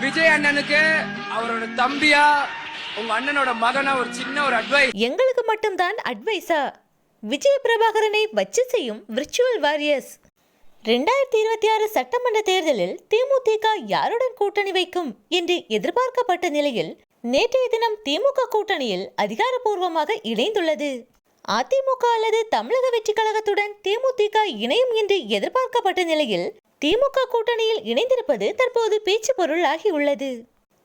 விஜய் அண்ணனுக்கு அவரோட தம்பியா உங்க அண்ணனோட மகனா ஒரு சின்ன ஒரு அட்வைஸ் எங்களுக்கு மட்டும்தான் அட்வைஸா விஜய பிரபாகரனை வச்சு செய்யும் விர்ச்சுவல் வாரியர்ஸ் ரெண்டாயிரத்தி இருபத்தி ஆறு சட்டமன்ற தேர்தலில் தேமுதிக யாருடன் கூட்டணி வைக்கும் என்று எதிர்பார்க்கப்பட்ட நிலையில் நேற்றைய தினம் திமுக கூட்டணியில் அதிகாரப்பூர்வமாக இணைந்துள்ளது. அதிமுக அல்லது தமிழக வெற்றி கழகத்துடன் தேமுதிக இணையும் என்று எதிர்பார்க்கப்பட்ட நிலையில் திமுக கூட்டணியில் இணைந்திருப்பது தற்போது பேச்சு பொருளாகியுள்ளது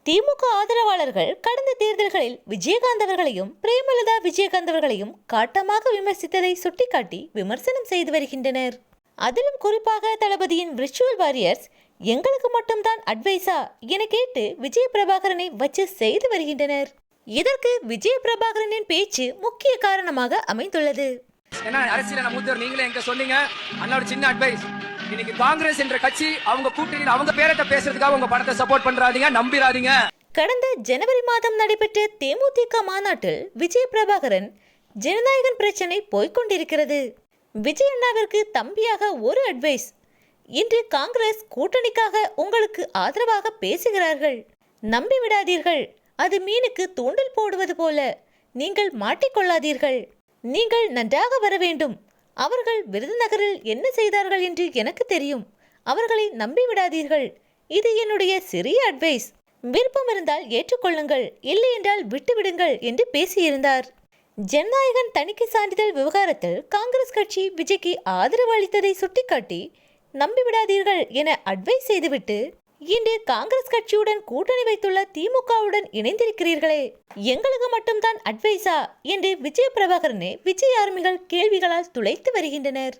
திமுக ஆதரவாளர்கள் கடந்த தேர்தல்களில் விஜயகாந்த் அவர்களையும் பிரேமலதா விஜயகாந்த் அவர்களையும் காட்டமாக விமர்சித்ததை சுட்டிக்காட்டி விமர்சனம் செய்து வருகின்றனர். அதிலும் குறிப்பாக தளபதியின் விர்ச்சுவல் வாரியர்ஸ் எங்களுக்கு மட்டும்தான் அட்வைஸா? என கேட்டு விஜய பிரபாகரனை வச்சு செய்து வருகின்றனர். இதற்கு விஜய பிரபாகரனின் பேச்சு முக்கிய காரணமாக அமைந்துள்ளது. ஏன்னா அரசியல் மூத்தவர் நீங்களே எங்க சொன்னீங்க. அண்ணாவோட சின்ன அட்வைஸ் இன்னைக்கு காங்கிரஸ் என்ற கட்சி அவங்க கூட்டணி அவங்க பேரத்தை பேசுறதுக்காக உங்க படத்தை சப்போர்ட் பண்றாதீங்க நம்பிராதீங்க. கடந்த ஜனவரி மாதம் நடைபெற்ற தேமுதிக மாநாட்டில் விஜய் பிரபாகரன் ஜனநாயகன் பிரச்சனை போய்கொண்டிருக்கிறது விஜய் அண்ணாவிற்கு தம்பியாக ஒரு அட்வைஸ் இன்று காங்கிரஸ் கூட்டணிக்காக உங்களுக்கு ஆதரவாக பேசுகிறார்கள். நம்பி விடாதீர்கள். அது மீனுக்கு தூண்டல் போடுவது போல. நீங்கள் மாட்டிக்கொள்ளாதீர்கள். நீங்கள் நன்றாக வர வேண்டும். அவர்கள் விருதுநகரில் என்ன செய்தார்கள் என்று எனக்கு தெரியும். அவர்களை நம்பிவிடாதீர்கள் இது என்னுடைய சிறிய அட்வைஸ் விருப்பம் இருந்தால் ஏற்றுக்கொள்ளுங்கள். இல்லை என்றால் விட்டுவிடுங்கள் என்று பேசியிருந்தார். ஜனநாயகன் தணிக்கை சான்றிதழ் விவகாரத்தில் காங்கிரஸ் கட்சி விஜய்க்கு ஆதரவு அளித்ததை சுட்டிக்காட்டி நம்பிவிடாதீர்கள் என அட்வைஸ் செய்துவிட்டு இன்று காங்கிரஸ் கட்சியுடன் கூட்டணி வைத்துள்ள திமுகவுடன் இணைந்திருக்கிறீர்களே. எங்களுக்கு மட்டும்தான் அட்வைஸா என்று விஜய பிரபாகரனை விஜய் ஆர்மிகள் கேள்விகளால் துளைத்து வருகின்றனர்.